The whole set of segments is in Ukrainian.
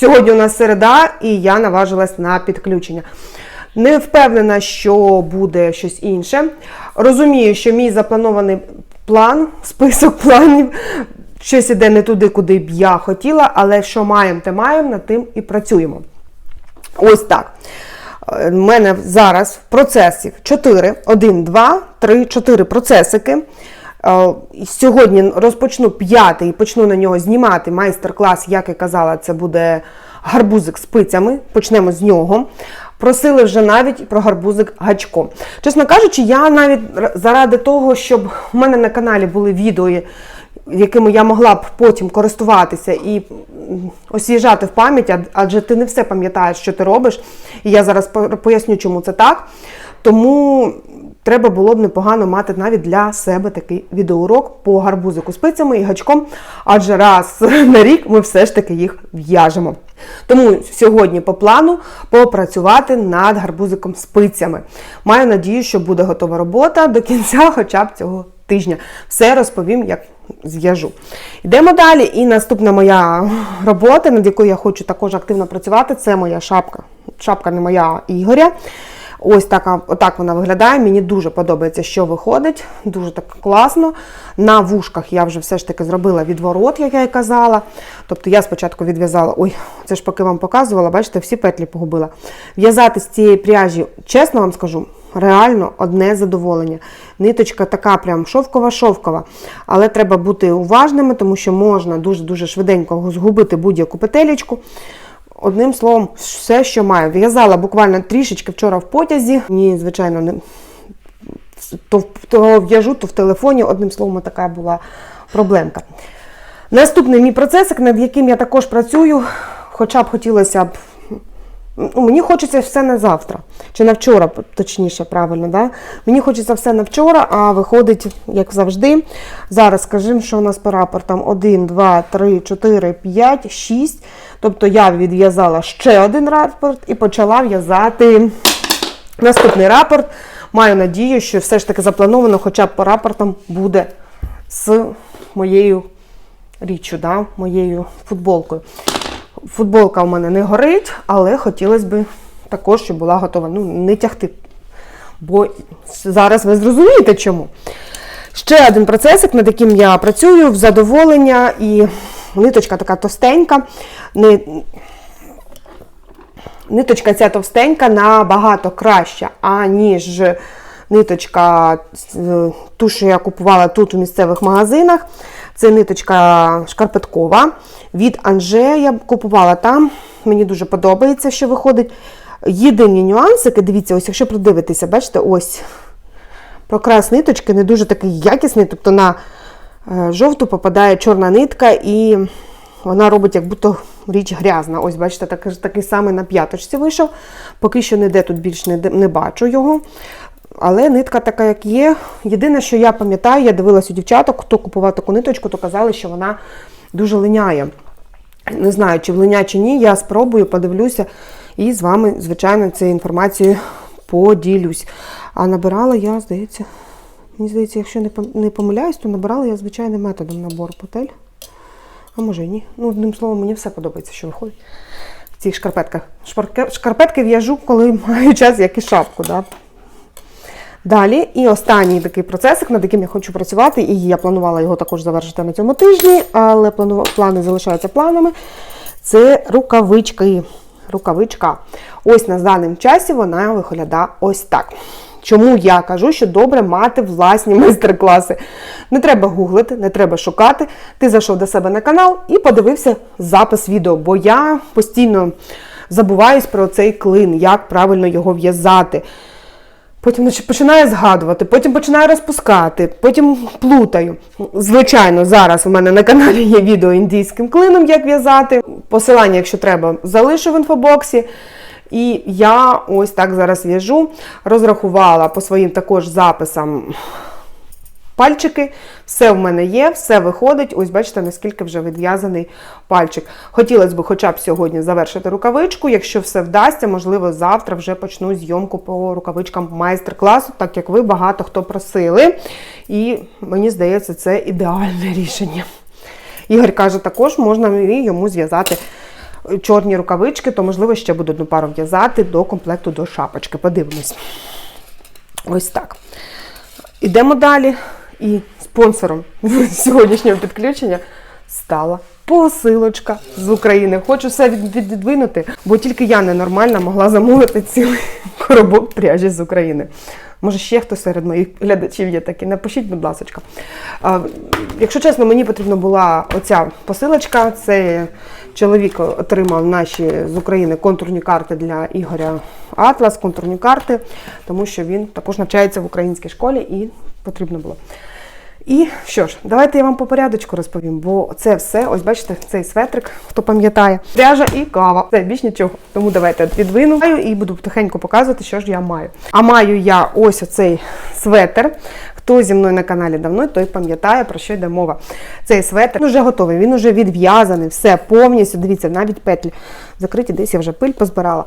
Сьогодні у нас середа, і я наважилась на підключення. Не впевнена, що буде щось інше. Розумію, що мій запланований план, список планів, щось іде не туди, куди б я хотіла, але що маємо, те маємо, над тим і працюємо. Ось так. У мене зараз в процесів 4, 1, 2, 3, 4 процесики. Е, і Сьогодні розпочну п'ятий і почну на нього знімати майстер-клас, як я казала, це буде гарбузик з пицями. Почнемо з нього. Просили вже навіть про гарбузик гачком. Чесно кажучи, я навіть заради того, щоб у мене на каналі були відео, якими я могла б потім користуватися і освіжати в пам'ять, адже ти не все пам'ятаєш, що ти робиш. І я зараз по- поясню, чому це так. Тому треба було б непогано мати навіть для себе такий відеоурок по гарбузику з пицями і гачком, адже раз на рік ми все ж таки їх в'яжемо. Тому сьогодні по плану попрацювати над гарбузиком з пицями. Маю надію, що буде готова робота до кінця хоча б цього тижня. Все розповім, як зв'яжу. Йдемо далі. І наступна моя робота, над якою я хочу також активно працювати, це моя шапка. Шапка не моя Ігоря. Ось така, отак вона виглядає. Мені дуже подобається, що виходить. Дуже так класно. На вушках я вже все ж таки зробила відворот, як я і казала. Тобто я спочатку відв'язала, ой, це ж поки вам показувала, бачите, всі петлі погубила. В'язати з цієї пряжі, чесно вам скажу, реально одне задоволення. Ниточка така прям шовкова-шовкова. Але треба бути уважними, тому що можна дуже-дуже швиденько згубити будь-яку петелечку. Одним словом, все, що маю. В'язала буквально трішечки вчора в потязі. Ні, звичайно, не то, то в'яжу, то в телефоні. Одним словом, така була проблемка. Наступний мій процесик, над яким я також працюю, хоча б хотілося б. Ну, мені хочеться все на завтра, чи на вчора, точніше, правильно, да? Мені хочеться все на вчора, а виходить, як завжди. Зараз скажімо, що у нас по рапортам 1, 2, 3, 4, 5, 6. Тобто я відв'язала ще один рапорт і почала в'язати наступний рапорт. Маю надію, що все ж таки заплановано, хоча б по рапортам буде з моєю річчю, да? моєю футболкою. Футболка у мене не горить, але хотілося б також, щоб була готова. Ну, не тягти. Бо зараз ви зрозумієте чому. Ще один процесик, над яким я працюю в задоволення, і ниточка така товстенька. Ниточка ця товстенька набагато краща, аніж ниточка е, ту, що я купувала тут у місцевих магазинах. Це ниточка шкарпеткова. Від Анже я купувала там. Мені дуже подобається, що виходить. Єдині нюансики, дивіться, ось якщо придивитися, бачите, ось прокрас ниточки не дуже такий якісний, тобто на е, жовту попадає чорна нитка і вона робить, як будто річ грязна. Ось, бачите, такий, такий самий на п'яточці вийшов. Поки що ніде тут більш не, не бачу його. Але нитка така, як є. Єдине, що я пам'ятаю, я дивилась у дівчаток, хто купував таку ниточку, то казали, що вона дуже линяє. Не знаю, чи влиня, чи ні, я спробую, подивлюся і з вами, звичайно, цією інформацією поділюсь. А набирала я, здається, мені здається, якщо не помиляюсь, то набирала я звичайним методом набор петель. А може і ні. Ну, одним словом, мені все подобається, що виходить в цих шкарпетках. Шкарпетки в'яжу, коли маю час, як і шапку. Да? Далі, і останній такий процесик, над яким я хочу працювати, і я планувала його також завершити на цьому тижні, але плани залишаються планами. Це рукавички. Рукавичка. Ось на даному часі вона виглядає ось так. Чому я кажу, що добре мати власні майстер-класи. Не треба гуглити, не треба шукати. Ти зайшов до себе на канал і подивився запис відео, бо я постійно забуваюсь про цей клин, як правильно його в'язати. Потім починає згадувати, потім починаю розпускати, потім плутаю. Звичайно, зараз у мене на каналі є відео індійським клином, як в'язати. Посилання, якщо треба, залишу в інфобоксі. І я ось так зараз в'яжу. Розрахувала по своїм також записам пальчики. Все в мене є, все виходить. Ось бачите, наскільки вже відв'язаний пальчик. Хотілося б хоча б сьогодні завершити рукавичку. Якщо все вдасться, можливо, завтра вже почну зйомку по рукавичкам майстер-класу, так як ви багато хто просили. І мені здається, це ідеальне рішення. Ігор каже, також можна і йому зв'язати чорні рукавички, то можливо ще буду одну пару в'язати до комплекту до шапочки. Подивимось. Ось так. Ідемо далі. І спонсором сьогоднішнього підключення стала посилочка з України. Хочу все від- віддвинути, бо тільки я ненормальна могла замовити цілий коробок пряжі з України. Може, ще хтось серед моїх глядачів є такі. Напишіть, будь ласка. Якщо чесно, мені потрібна була оця посилочка. Це чоловік отримав наші з України контурні карти для Ігоря Атлас, контурні карти, тому що він також навчається в українській школі і потрібно було. І що ж, давайте я вам по порядочку розповім, бо це все, ось бачите, цей светрик, хто пам'ятає, пряжа і кава. Це більш нічого. Тому давайте відвину і буду потихеньку показувати, що ж я маю. А маю я ось оцей светр. Хто зі мною на каналі давно, той пам'ятає, про що йде мова. Цей светр вже готовий, він вже відв'язаний, все повністю. Дивіться, навіть петлі закриті, десь я вже пиль позбирала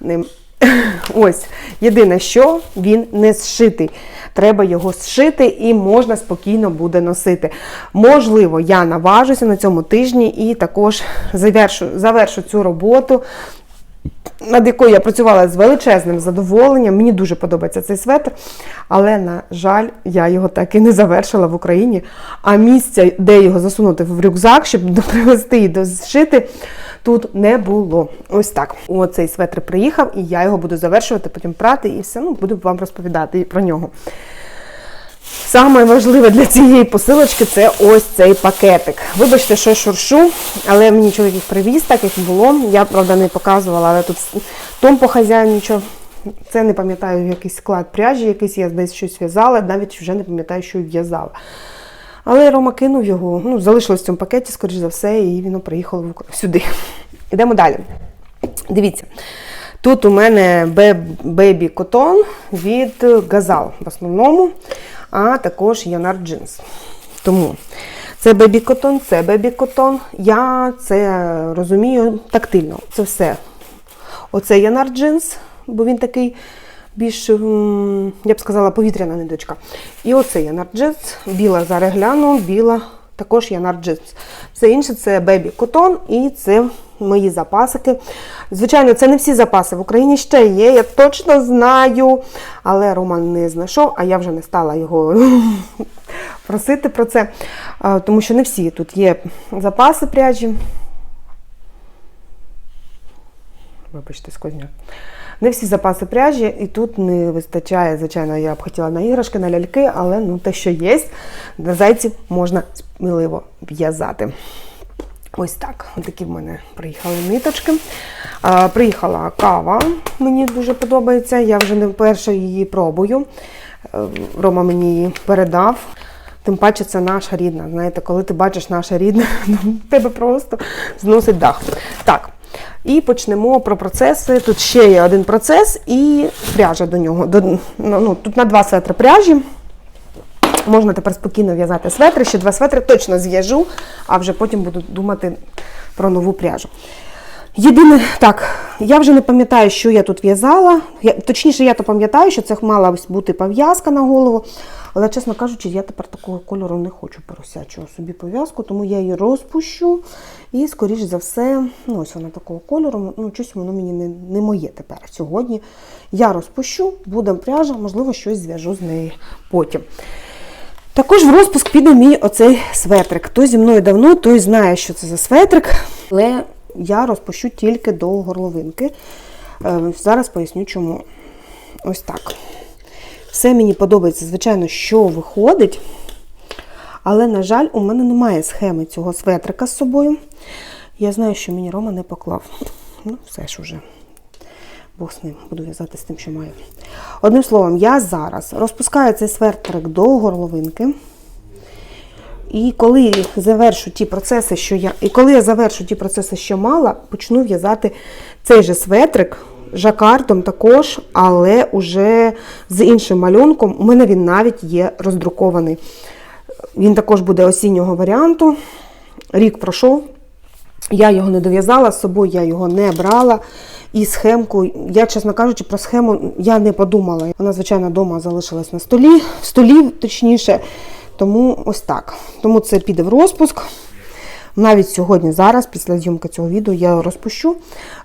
ним. Ось, єдине, що він не зшитий. Треба його зшити і можна спокійно буде носити. Можливо, я наважуся на цьому тижні і також завершу, завершу цю роботу, над якою я працювала з величезним задоволенням. Мені дуже подобається цей светр, але, на жаль, я його так і не завершила в Україні. А місця, де його засунути в рюкзак, щоб привезти і дозшити, тут не було. Ось так. Оцей светр приїхав, і я його буду завершувати, потім прати і все. Ну, буду вам розповідати про нього. Саме важливе для цієї посилочки це ось цей пакетик. Вибачте, що шуршу, але мені чоловік привіз, так як було. Я, правда, не показувала, але тут том по хазяйничав. Це не пам'ятаю якийсь склад пряжі, якийсь я десь щось в'язала, навіть вже не пам'ятаю, що в'язала. Але Рома кинув його, ну, залишилось в цьому пакеті, скоріш за все, і воно приїхало сюди. Йдемо далі. Дивіться. Тут у мене бебі котон від Газал в основному, а також Янар Джинс. Тому це бебі котон, це бебі котон. Я це розумію тактильно. Це все. Оце Янар Джинс, бо він такий більш, я б сказала, повітряна ниточка. І оце Янар Джинс, біла зараз гляну, біла також Янар Джинс. Все інше це бебі котон і це мої запасики. Звичайно, це не всі запаси. В Україні ще є, я точно знаю, але Роман не знайшов, а я вже не стала його просити про це, тому що не всі тут є запаси пряжі. Вибачте, скозняк. Не всі запаси пряжі, і тут не вистачає, звичайно, я б хотіла на іграшки, на ляльки, але ну, те, що є, на зайців можна сміливо в'язати. Ось так. Ось такі в мене приїхали ниточки. А, приїхала кава, мені дуже подобається. Я вже не вперше її пробую. Е, Рома мені її передав. Тим паче це наша рідна. Знаєте, коли ти бачиш наша рідна, ну, тебе просто зносить дах. Так. І почнемо про процеси. Тут ще є один процес і пряжа до нього. До, ну, ну, тут на два светри пряжі. Можна тепер спокійно в'язати светри. Ще два светри точно зв'яжу, а вже потім буду думати про нову пряжу. Єдине, так, я вже не пам'ятаю, що я тут в'язала. Точніше, я то пам'ятаю, що це мала бути пов'язка на голову. Але, чесно кажучи, я тепер такого кольору не хочу поросячого собі пов'язку, тому я її розпущу. І, скоріш за все, ну ось вона такого кольору, ну щось воно мені не, не моє тепер сьогодні. Я розпущу, буде пряжа, можливо, щось зв'яжу з неї потім. Також в розпуск піде мій оцей светрик. Хто зі мною давно, той знає, що це за светрик. Але я розпущу тільки до горловинки. Е, Зараз поясню чому. Ось так. Все мені подобається, звичайно, що виходить. Але, на жаль, у мене немає схеми цього светрика з собою. Я знаю, що мені Рома не поклав. Ну, все ж уже. Бог з ним, буду в'язати з тим, що маю. Одним словом, я зараз розпускаю цей светрик до горловинки. І коли завершу ті процеси, що я. І коли я завершу ті процеси, що мала, почну в'язати цей же светрик жакартом також, але уже з іншим малюнком. У мене він навіть є роздрукований. Він також буде осіннього варіанту. Рік пройшов. Я його не дов'язала, з собою я його не брала. І схемку, я, чесно кажучи, про схему я не подумала. Вона, звичайно, вдома залишилась на столі, в столі, точніше. Тому ось так. Тому це піде в розпуск. Навіть сьогодні, зараз, після зйомки цього відео, я розпущу,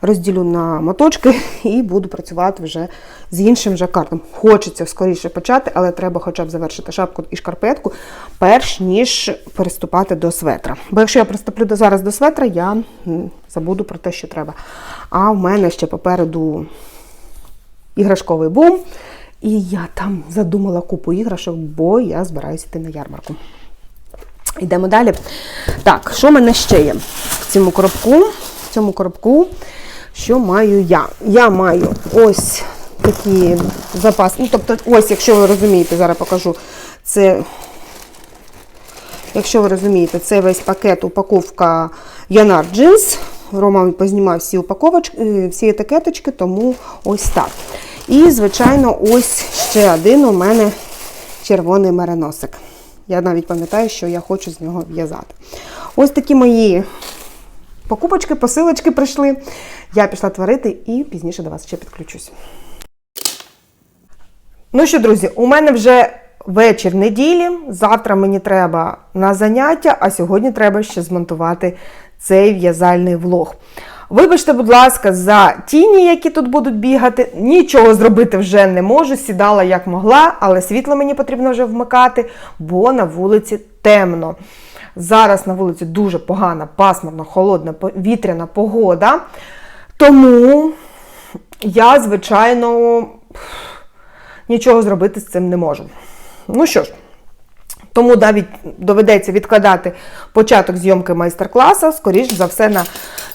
розділю на моточки і буду працювати вже з іншим жакардом. Хочеться скоріше почати, але треба хоча б завершити шапку і шкарпетку, перш ніж переступати до светра. Бо якщо я приступлю зараз до светра, я забуду про те, що треба. А в мене ще попереду іграшковий бум. І я там задумала купу іграшок, бо я збираюся йти на ярмарку. Йдемо далі. Так, що в мене ще є в цьому коробку? В цьому коробку, що маю я? Я маю ось такі запаси. Ну, тобто, ось, якщо ви розумієте, зараз покажу. Це, якщо ви розумієте, це весь пакет упаковка Янар Джинс. Рома познімав всі упаковочки, е, всі етикеточки, тому ось так. І, звичайно, ось ще один у мене червоний мереносик. Я навіть пам'ятаю, що я хочу з нього в'язати. Ось такі мої покупочки, посилочки прийшли. Я пішла творити і пізніше до вас ще підключусь. Ну що, друзі, у мене вже вечір неділі. Завтра мені треба на заняття, а сьогодні треба ще змонтувати цей в'язальний влог. Вибачте, будь ласка, за тіні, які тут будуть бігати. Нічого зробити вже не можу. Сідала як могла, але світло мені потрібно вже вмикати, бо на вулиці темно. Зараз на вулиці дуже погана, пасмурна, холодна, вітряна погода. Тому я, звичайно, нічого зробити з цим не можу. Ну що ж, тому навіть доведеться відкладати початок зйомки майстер-класу. Скоріш за все, на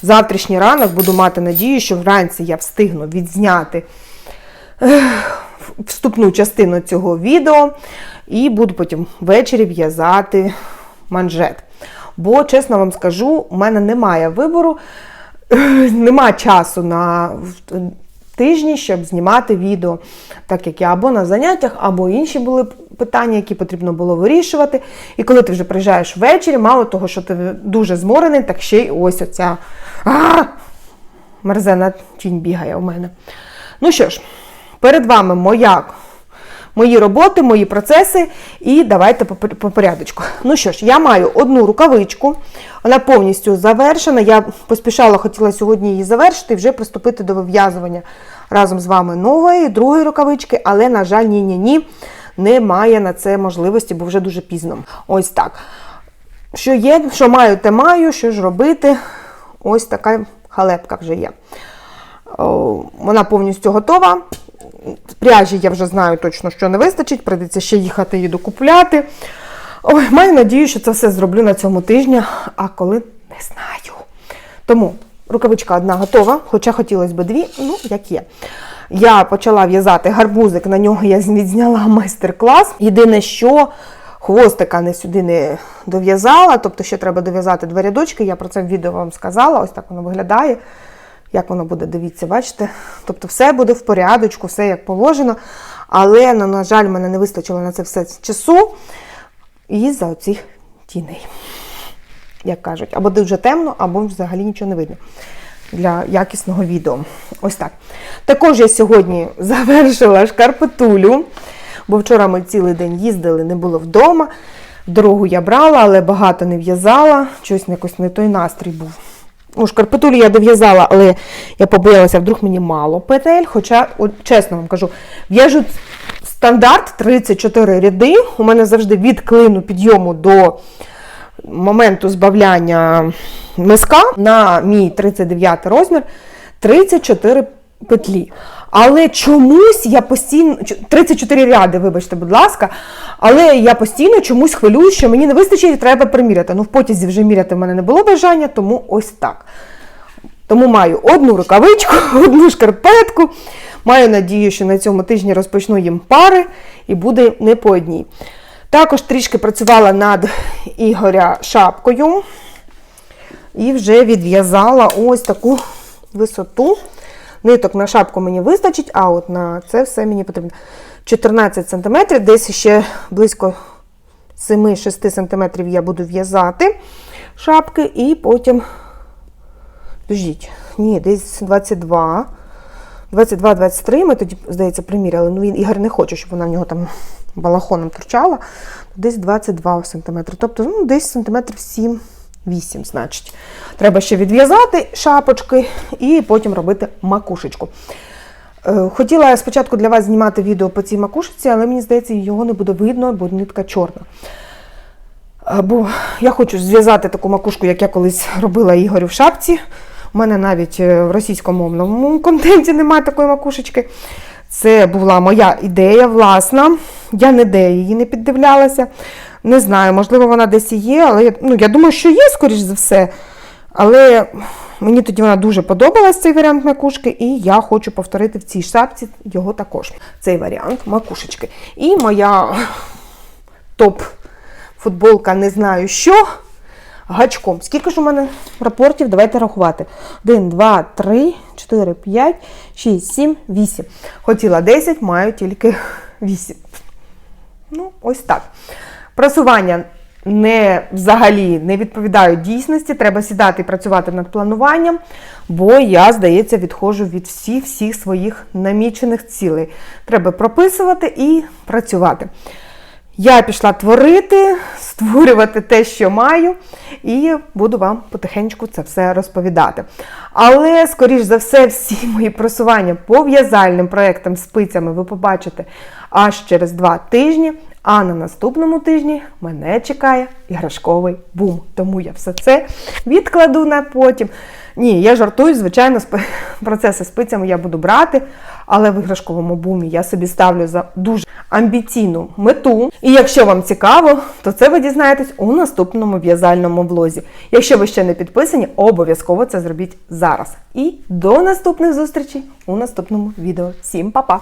завтрашній ранок буду мати надію, що вранці я встигну відзняти вступну частину цього відео і буду потім ввечері в'язати манжет. Бо, чесно вам скажу, у мене немає вибору, нема часу на тижні, щоб знімати відео, так як я або на заняттях, або інші були питання, які потрібно було вирішувати. І коли ти вже приїжджаєш ввечері, мало того, що ти дуже зморений, так ще й ось оця мерзена тінь бігає у мене. Ну що ж, перед вами моя мої роботи, мої процеси, і давайте по, по порядочку. Ну що ж, я маю одну рукавичку, вона повністю завершена. Я поспішала, хотіла сьогодні її завершити і вже приступити до вив'язування разом з вами нової, другої рукавички, але, на жаль, ні-ні-ні, немає на це можливості, бо вже дуже пізно. Ось так. Що є, що маю, те маю, що ж робити. Ось така халепка вже є. Вона повністю готова. Пряжі я вже знаю точно, що не вистачить, прийдеться ще їхати її докупляти. Ой, маю надію, що це все зроблю на цьому тижні, а коли не знаю. Тому рукавичка одна готова, хоча хотілося б дві, ну, як є. Я почала в'язати гарбузик, на нього я відзняла майстер-клас. Єдине, що хвостика не сюди не дов'язала, тобто ще треба дов'язати два рядочки, я про це в відео вам сказала, ось так воно виглядає. Як воно буде, дивіться, бачите? Тобто все буде в порядочку, все як положено. Але, ну, на жаль, мене не вистачило на це все часу. І за оцих тіней, як кажуть, або дуже темно, або взагалі нічого не видно для якісного відео. Ось так. Також я сьогодні завершила шкарпетулю, бо вчора ми цілий день їздили, не було вдома. Дорогу я брала, але багато не в'язала. Щось якось не той настрій був. Ну, шкарпетулі я дов'язала, але я побоялася, вдруг мені мало петель. Хоча, от, чесно вам кажу, в'яжу стандарт 34 ряди. У мене завжди від клину підйому до моменту збавляння миска на мій 39 розмір 34 петлі. Але чомусь я постійно 34 ряди, вибачте, будь ласка, але я постійно чомусь хвилюю, що мені не вистачить і треба приміряти. Ну, в потязі вже міряти в мене не було бажання, тому ось так. Тому маю одну рукавичку, одну шкарпетку. Маю надію, що на цьому тижні розпочну їм пари і буде не по одній. Також трішки працювала над Ігоря шапкою і вже відв'язала ось таку висоту. Ниток на шапку мені вистачить, а от на це все мені потрібно 14 см, десь ще близько 7-6 см я буду в'язати шапки, і потім, Підождіть, ні, десь 22. 22-23 ми тоді, здається, приміряли. Ну, він Ігор не хоче, щоб вона в нього там балахоном торчала. Десь 22 см. Тобто, ну, десь сантиметрів 7 8, значить. Треба ще відв'язати шапочки і потім робити макушечку. Е, Хотіла спочатку для вас знімати відео по цій макушечці, але мені здається, його не буде видно, бо нитка чорна. Бо я хочу зв'язати таку макушку, як я колись робила Ігорю в шапці. У мене навіть е, в російськомовному контенті немає такої макушечки. Це була моя ідея власна. Я ніде її не піддивлялася. Не знаю, можливо, вона десь і є, але я- ну, я думаю, що є, скоріш за все. Але мені тоді вона дуже подобалась цей варіант макушки, і я хочу повторити в цій шапці його також. Цей варіант макушечки. І моя топ футболка не знаю що. Гачком. Скільки ж у мене рапортів? Давайте рахувати. 1, 2, 3, 4, 5, 6, 7, 8. Хотіла 10, маю тільки 8. Ну, ось так. Просування не взагалі не відповідають дійсності. Треба сідати і працювати над плануванням, бо я, здається, відходжу від всіх всіх своїх намічених цілей. Треба прописувати і працювати. Я пішла творити, створювати те, що маю, і буду вам потихеньку це все розповідати. Але, скоріш за все, всі мої просування по в'язальним з спицями ви побачите аж через два тижні. А на наступному тижні мене чекає іграшковий бум. Тому я все це відкладу на потім. Ні, я жартую, звичайно, процеси спицями я буду брати, але в іграшковому бумі я собі ставлю за дуже амбіційну мету. І якщо вам цікаво, то це ви дізнаєтесь у наступному в'язальному влозі. Якщо ви ще не підписані, обов'язково це зробіть зараз. І до наступних зустрічей у наступному відео. Всім па-па!